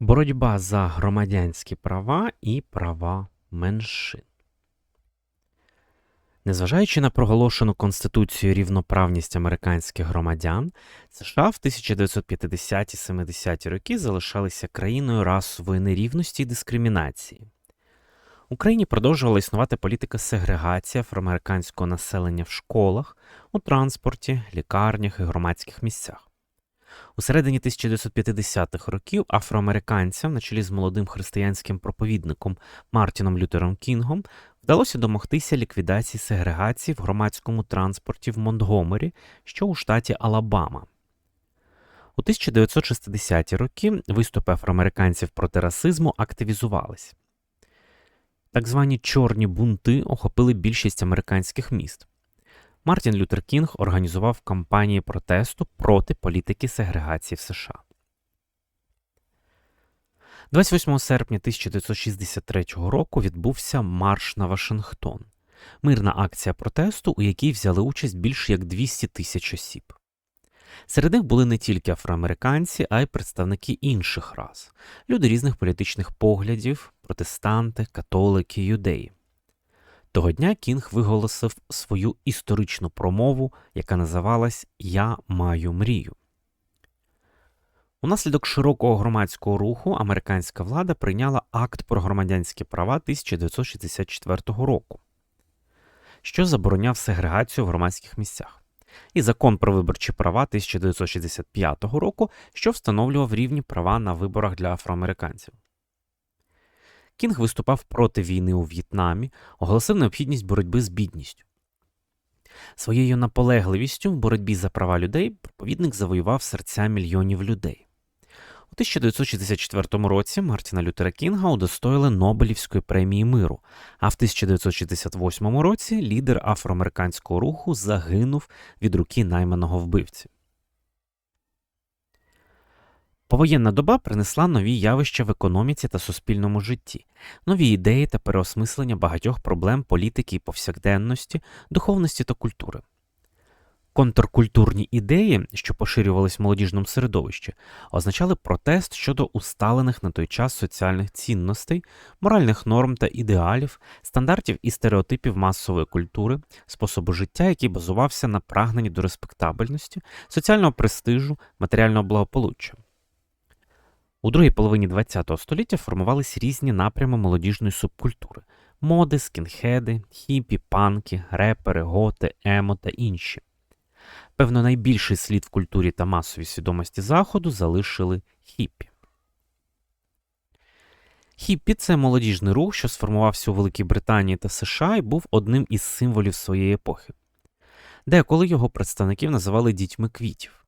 Боротьба за громадянські права і права меншин. Незважаючи на проголошену Конституцію рівноправність американських громадян, США в 1950-70-ті роки залишалися країною расової нерівності і дискримінації. Україні продовжувала існувати політика сегрегації афроамериканського населення в школах, у транспорті, лікарнях і громадських місцях. У середині 1950-х років афроамериканцям, на чолі з молодим християнським проповідником Мартіном Лютером Кінгом, вдалося домогтися ліквідації сегрегації в громадському транспорті в Монтгомері, що у штаті Алабама. У 1960-ті роки виступи афроамериканців проти расизму активізувались. Так звані чорні бунти охопили більшість американських міст. Мартін Лютер Кінг організував кампанії протесту проти політики сегрегації в США. 28 серпня 1963 року відбувся марш на Вашингтон, мирна акція протесту, у якій взяли участь більш як 200 тисяч осіб. Серед них були не тільки афроамериканці, а й представники інших рас, люди різних політичних поглядів, протестанти, католики, юдеї. Того дня Кінг виголосив свою історичну промову, яка називалась Я маю мрію. Унаслідок широкого громадського руху американська влада прийняла акт про громадянські права 1964 року, що забороняв сегрегацію в громадських місцях, і закон про виборчі права 1965 року, що встановлював рівні права на виборах для афроамериканців. Кінг виступав проти війни у В'єтнамі, оголосив необхідність боротьби з бідністю. Своєю наполегливістю в боротьбі за права людей проповідник завоював серця мільйонів людей. У 1964 році Мартіна Лютера Кінга удостоїли Нобелівської премії миру, а в 1968 році лідер афроамериканського руху загинув від руки найманого вбивці. Повоєнна доба принесла нові явища в економіці та суспільному житті, нові ідеї та переосмислення багатьох проблем політики і повсякденності, духовності та культури. Контркультурні ідеї, що поширювались в молодіжному середовищі, означали протест щодо усталених на той час соціальних цінностей, моральних норм та ідеалів, стандартів і стереотипів масової культури, способу життя, який базувався на прагненні до респектабельності, соціального престижу, матеріального благополуччя. У другій половині ХХ століття формувались різні напрями молодіжної субкультури моди, скінхеди, хіпі, панки, репери, готи, емо та інші. Певно, найбільший слід в культурі та масовій свідомості Заходу залишили хіпі. Хіппі це молодіжний рух, що сформувався у Великій Британії та США і був одним із символів своєї епохи. Деколи його представників називали дітьми квітів.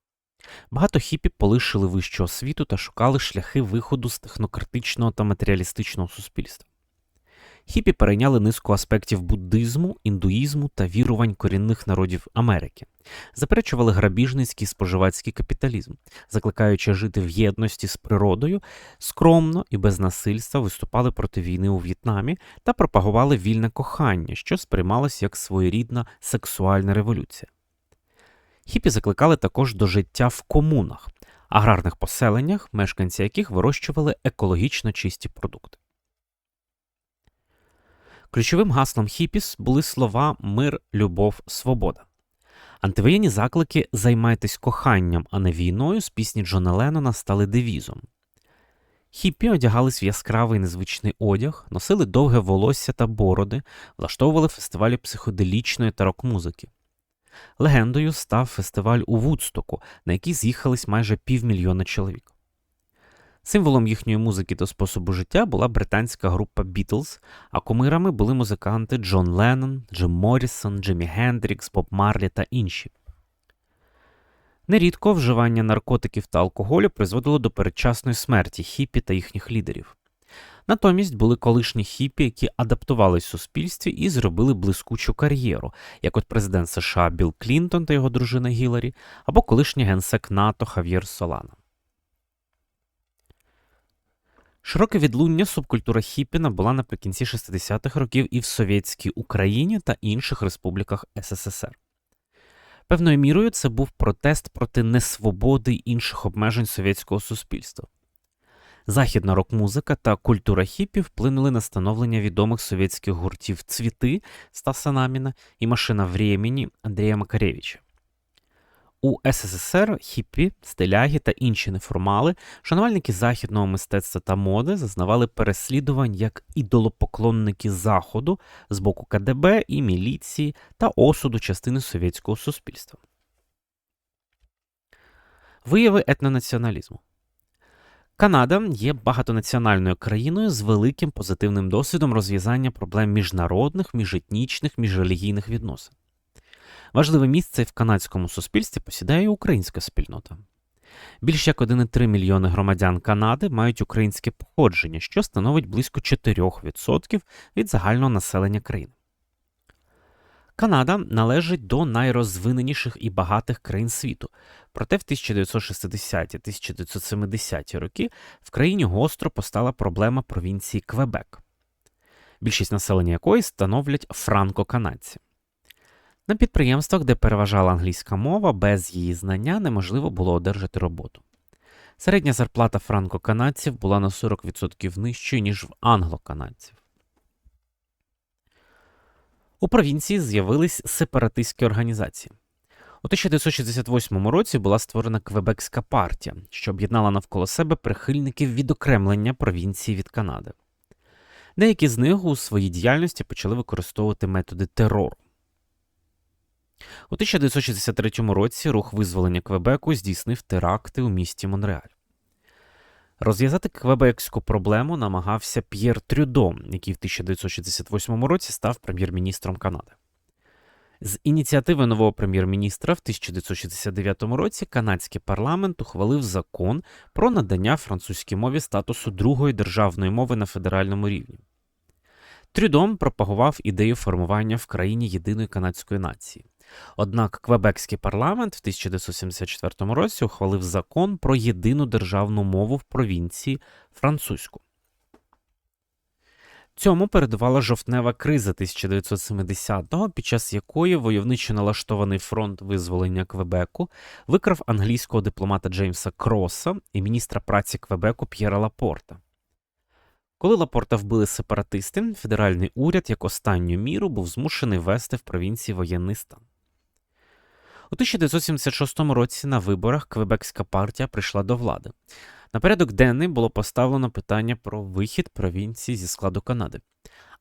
Багато хіпі полишили вищу освіту та шукали шляхи виходу з технократичного та матеріалістичного суспільства. Хіпі перейняли низку аспектів буддизму, індуїзму та вірувань корінних народів Америки, заперечували грабіжницький споживацький капіталізм, закликаючи жити в єдності з природою, скромно і без насильства виступали проти війни у В'єтнамі та пропагували вільне кохання, що сприймалось як своєрідна сексуальна революція. Хіпі закликали також до життя в комунах, аграрних поселеннях, мешканці яких вирощували екологічно чисті продукти. Ключовим гаслом хіпіс були слова мир, любов, свобода. Антивоєнні заклики Займайтесь коханням, а не війною з пісні Джона Леннона стали девізом. Хіппі одягались в яскравий незвичний одяг, носили довге волосся та бороди, влаштовували фестивалі психоделічної та рок-музики. Легендою став фестиваль у Вудстоку, на який з'їхались майже півмільйона чоловік. Символом їхньої музики та способу життя була британська група Бітлз, а кумирами були музиканти Джон Леннон, Джим Моррісон, Джиммі Гендрікс, Боб Марлі та інші. Нерідко вживання наркотиків та алкоголю призводило до передчасної смерті хіпі та їхніх лідерів. Натомість були колишні хіпі, які адаптувались в суспільстві і зробили блискучу кар'єру, як от президент США Білл Клінтон та його дружина Гіларі, або колишній генсек НАТО Хав'єр Солана. Широке відлуння субкультура Хіппіна була наприкінці 60-х років і в Совєтській Україні та інших республіках СССР. Певною мірою це був протест проти несвободи інших обмежень совєтського суспільства. Західна рок-музика та культура хіпі вплинули на становлення відомих совєтських гуртів Цвіти Стаса Наміна і Машина времени Андрія Макаревича. У СССР хіппі, стиляги та інші неформали, шанувальники західного мистецтва та моди зазнавали переслідувань як ідолопоклонники Заходу з боку КДБ і міліції та осуду частини совєтського суспільства. Вияви етнонаціоналізму. Канада є багатонаціональною країною з великим позитивним досвідом розв'язання проблем міжнародних, міжетнічних, міжрелігійних відносин. Важливе місце в канадському суспільстві посідає українська спільнота. Більш як 1,3 мільйони громадян Канади мають українське походження, що становить близько 4% від загального населення країни. Канада належить до найрозвиненіших і багатих країн світу, проте в 1960-1970 роки в країні гостро постала проблема провінції Квебек, більшість населення якої становлять франко-канадці. На підприємствах, де переважала англійська мова, без її знання неможливо було одержати роботу. Середня зарплата франко-канадців була на 40% нижчою, ніж в англо-канадців. У провінції з'явились сепаратистські організації. У 1968 році була створена Квебекська партія, що об'єднала навколо себе прихильників відокремлення провінції від Канади. Деякі з них у своїй діяльності почали використовувати методи терору. У 1963 році рух визволення Квебеку здійснив теракти у місті Монреаль. Розв'язати квебекську проблему намагався П'єр Трюдо, який в 1968 році став прем'єр-міністром Канади. З ініціативи нового прем'єр-міністра в 1969 році канадський парламент ухвалив закон про надання французькій мові статусу другої державної мови на федеральному рівні. Трюдом пропагував ідею формування в країні єдиної канадської нації. Однак Квебекський парламент в 1974 році ухвалив закон про єдину державну мову в провінції французьку. Цьому передувала жовтнева криза 1970-го, під час якої войовничо налаштований фронт визволення Квебеку викрав англійського дипломата Джеймса Кроса і міністра праці Квебеку П'єра Лапорта. Коли Лапорта вбили сепаратисти, федеральний уряд як останню міру був змушений ввести в провінції воєнний стан. У 1976 році на виборах Квебекська партія прийшла до влади. На порядок денний було поставлено питання про вихід провінції зі складу Канади.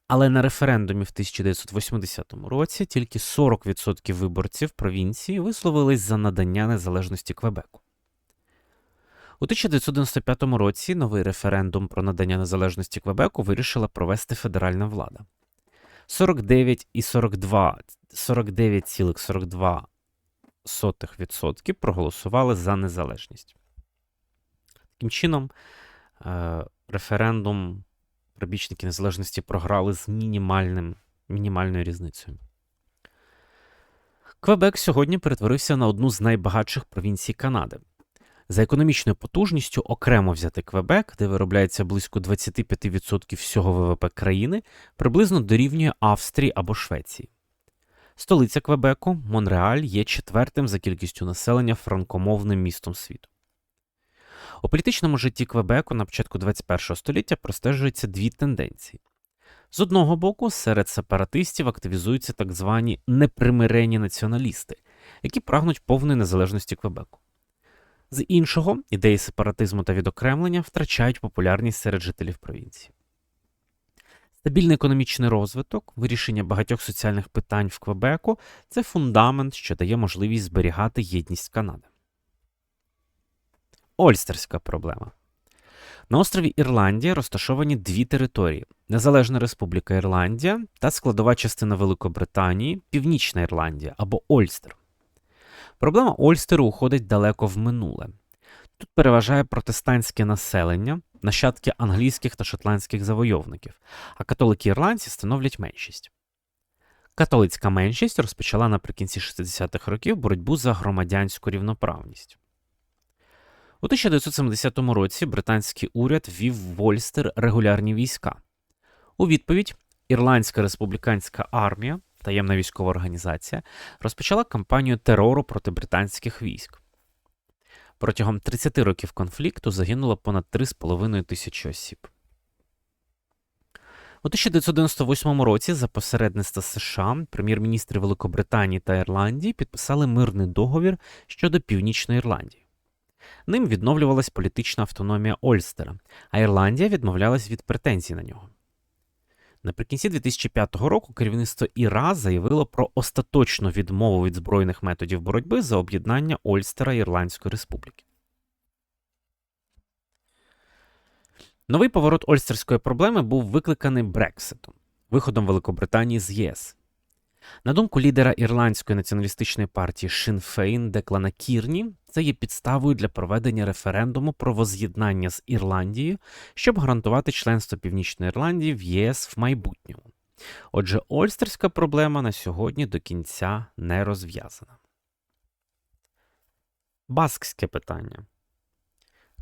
Але на референдумі в 1980 році тільки 40% виборців провінції висловились за надання незалежності Квебеку. У 1995 році новий референдум про надання незалежності Квебеку вирішила провести федеральна влада. 49,42 49,42 0,02% проголосували за незалежність. Таким чином, е, референдум прибічники незалежності програли з мінімальним, мінімальною різницею. Квебек сьогодні перетворився на одну з найбагатших провінцій Канади. За економічною потужністю окремо взяти Квебек, де виробляється близько 25% всього ВВП країни, приблизно дорівнює Австрії або Швеції. Столиця Квебеку, Монреаль, є четвертим за кількістю населення франкомовним містом світу. У політичному житті Квебеку на початку 21 століття простежуються дві тенденції. З одного боку, серед сепаратистів активізуються так звані непримирені націоналісти, які прагнуть повної незалежності Квебеку. З іншого, ідеї сепаратизму та відокремлення втрачають популярність серед жителів провінції. Стабільний економічний розвиток, вирішення багатьох соціальних питань в Квебеку це фундамент, що дає можливість зберігати єдність Канади. Ольстерська проблема. На острові Ірландія розташовані дві території: Незалежна Республіка Ірландія та складова частина Великобританії, Північна Ірландія або Ольстер. Проблема Ольстеру уходить далеко в минуле. Тут переважає протестантське населення, нащадки англійських та шотландських завойовників, а католики ірландці становлять меншість. Католицька меншість розпочала наприкінці 60-х років боротьбу за громадянську рівноправність. У 1970 році британський уряд ввів в Ольстер регулярні війська. У відповідь Ірландська республіканська армія, таємна військова організація, розпочала кампанію терору проти британських військ. Протягом 30 років конфлікту загинуло понад 3,5 тисячі осіб. У 1998 році за посередництва США прем'єр-міністри Великобританії та Ірландії підписали мирний договір щодо Північної Ірландії. Ним відновлювалась політична автономія Ольстера, а Ірландія відмовлялась від претензій на нього. Наприкінці 2005 року керівництво Іра заявило про остаточну відмову від збройних методів боротьби за об'єднання Ольстера Ірландської Республіки. Новий поворот Ольстерської проблеми був викликаний Брекситом, виходом Великобританії з ЄС. На думку лідера ірландської націоналістичної партії Шин Фейн Деклана Кірні, це є підставою для проведення референдуму про воз'єднання з Ірландією, щоб гарантувати членство Північної Ірландії в ЄС в майбутньому. Отже, Ольстерська проблема на сьогодні до кінця не розв'язана. Баскське питання.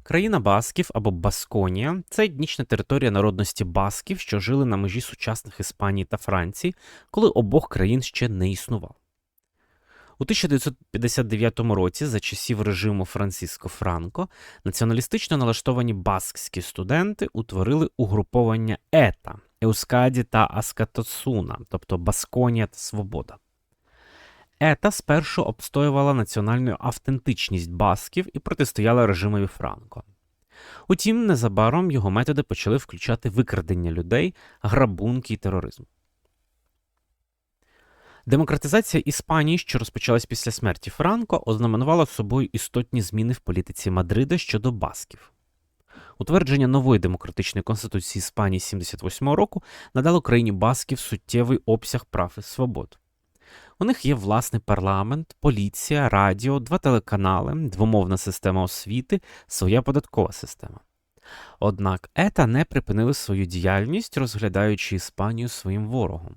Країна Басків або Басконія це етнічна територія народності Басків, що жили на межі сучасних Іспанії та Франції, коли обох країн ще не існував. У 1959 році, за часів режиму Франциско Франко, націоналістично налаштовані баскські студенти утворили угруповання ЕТА Еускаді та Аскатосуна, тобто Басконія та Свобода. Ета спершу обстоювала національну автентичність басків і протистояла режимові Франко. Утім, незабаром його методи почали включати викрадення людей, грабунки і тероризм. Демократизація Іспанії, що розпочалась після смерті Франко, ознаменувала собою істотні зміни в політиці Мадрида щодо басків. Утвердження нової демократичної конституції Іспанії 78 року надало країні басків суттєвий обсяг прав і свобод. У них є власний парламент, поліція, радіо, два телеканали, двомовна система освіти, своя податкова система. Однак ета не припинили свою діяльність, розглядаючи Іспанію своїм ворогом.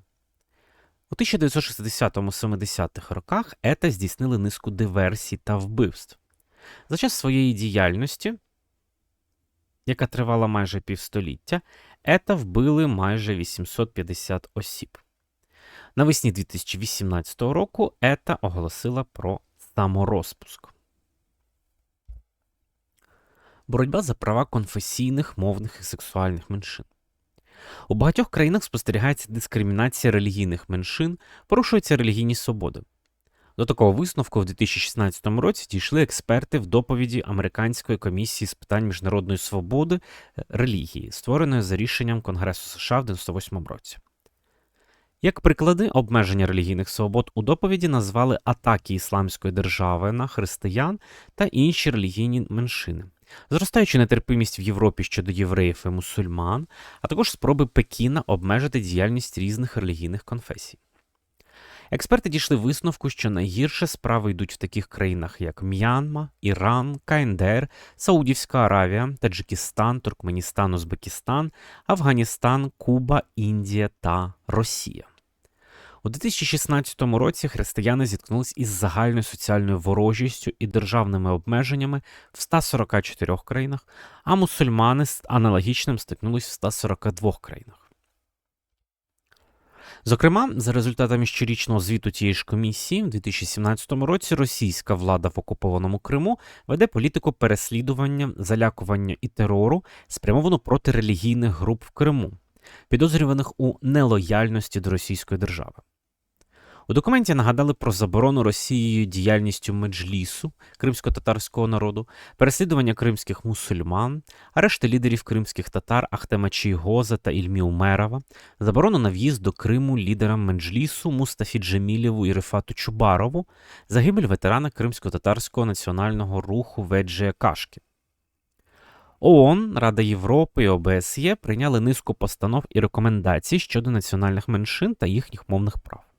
У 1960-70-х роках ета здійснили низку диверсій та вбивств. За час своєї діяльності, яка тривала майже півстоліття, ета вбили майже 850 осіб. Навесні 2018 року ета оголосила про саморозпуск. Боротьба за права конфесійних, мовних і сексуальних меншин. У багатьох країнах спостерігається дискримінація релігійних меншин, порушуються релігійні свободи. До такого висновку в 2016 році дійшли експерти в доповіді Американської комісії з питань міжнародної свободи е, релігії, створеної за рішенням Конгресу США в 1998 році. Як приклади обмеження релігійних свобод у доповіді назвали атаки Ісламської держави на християн та інші релігійні меншини, зростаючи нетерпимість в Європі щодо євреїв і мусульман, а також спроби Пекіна обмежити діяльність різних релігійних конфесій. Експерти дійшли висновку, що найгірше справи йдуть в таких країнах, як М'янма, Іран, КНДР, Саудівська Аравія, Таджикистан, Туркменістан, Узбекистан, Афганістан, Куба, Індія та Росія. У 2016 році християни зіткнулись із загальною соціальною ворожістю і державними обмеженнями в 144 країнах, а мусульмани з аналогічним стикнулись в 142 країнах. Зокрема, за результатами щорічного звіту тієї ж комісії, у 2017 році російська влада в окупованому Криму веде політику переслідування, залякування і терору, спрямовану проти релігійних груп в Криму, підозрюваних у нелояльності до російської держави. У документі нагадали про заборону Росією діяльністю меджлісу кримсько-татарського народу, переслідування кримських мусульман, арешти лідерів кримських татар Ахтемачі Гоза та Ільмі Умерова, заборону на в'їзд до Криму лідерам меджлісу Мустафі Джемілєву і Рифату Чубарову, загибель ветерана кримсько-татарського національного руху Веджея Кашки. ООН, Рада Європи і ОБСЄ прийняли низку постанов і рекомендацій щодо національних меншин та їхніх мовних прав.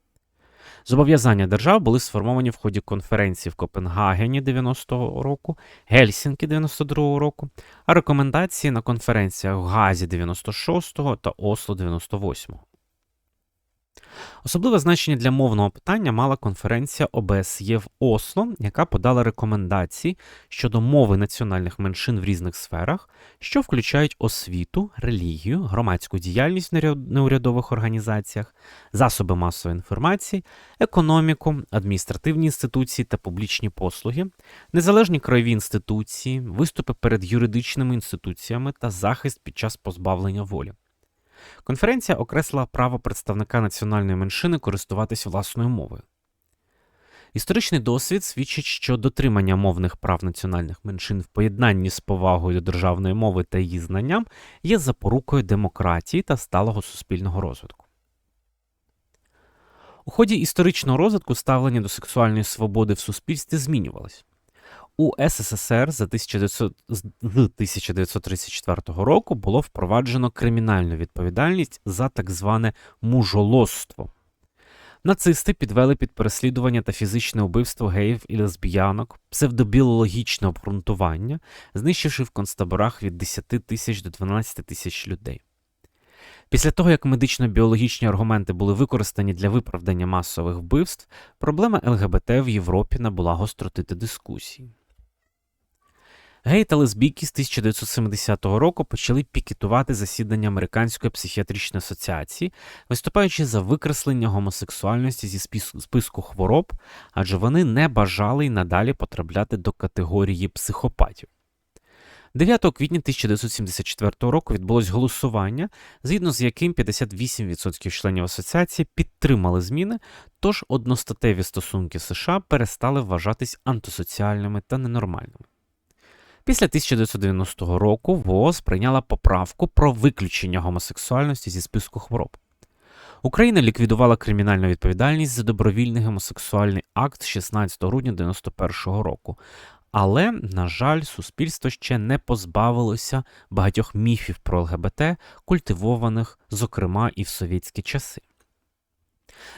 Зобов'язання держав були сформовані в ході конференції в Копенгагені 90-го року, Гельсінкі 92-го року, а рекомендації на конференціях в Газі 96-го та Осло 98-го. Особливе значення для мовного питання мала конференція ОБСЄ в Осло, яка подала рекомендації щодо мови національних меншин в різних сферах, що включають освіту, релігію, громадську діяльність в неуряд- неурядових організаціях, засоби масової інформації, економіку, адміністративні інституції та публічні послуги, незалежні краєві інституції, виступи перед юридичними інституціями та захист під час позбавлення волі. Конференція окреслила право представника національної меншини користуватись власною мовою. Історичний досвід свідчить, що дотримання мовних прав національних меншин в поєднанні з повагою до державної мови та її знанням є запорукою демократії та сталого суспільного розвитку. У ході історичного розвитку ставлення до сексуальної свободи в суспільстві змінювалось. У СССР за 1900 з 1934 року було впроваджено кримінальну відповідальність за так зване мужолоство. Нацисти підвели під переслідування та фізичне вбивство геїв і лесбіянок, псевдобіологічне обґрунтування, знищивши в концтаборах від 10 тисяч до 12 тисяч людей. Після того, як медично-біологічні аргументи були використані для виправдання масових вбивств, проблема ЛГБТ в Європі набула гостроти та дискусії. Гей та лесбійки з 1970 року почали пікетувати засідання Американської психіатричної асоціації, виступаючи за викреслення гомосексуальності зі спис- списку хвороб, адже вони не бажали й надалі потрапляти до категорії психопатів. 9 квітня 1974 року відбулось голосування, згідно з яким 58% членів асоціації підтримали зміни, тож одностатеві стосунки США перестали вважатись антисоціальними та ненормальними. Після 1990 року ВООЗ прийняла поправку про виключення гомосексуальності зі списку хвороб. Україна ліквідувала кримінальну відповідальність за добровільний гомосексуальний акт 16 грудня 1991 року. Але, на жаль, суспільство ще не позбавилося багатьох міфів про ЛГБТ, культивованих, зокрема, і в совєтські часи.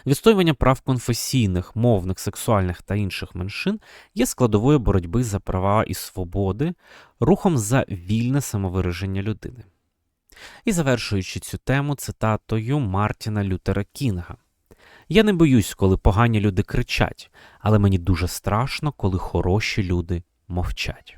Відстоювання прав конфесійних, мовних, сексуальних та інших меншин є складовою боротьби за права і свободи, рухом за вільне самовираження людини. І завершуючи цю тему цитатою Мартіна Лютера Кінга. Я не боюсь, коли погані люди кричать, але мені дуже страшно, коли хороші люди мовчать.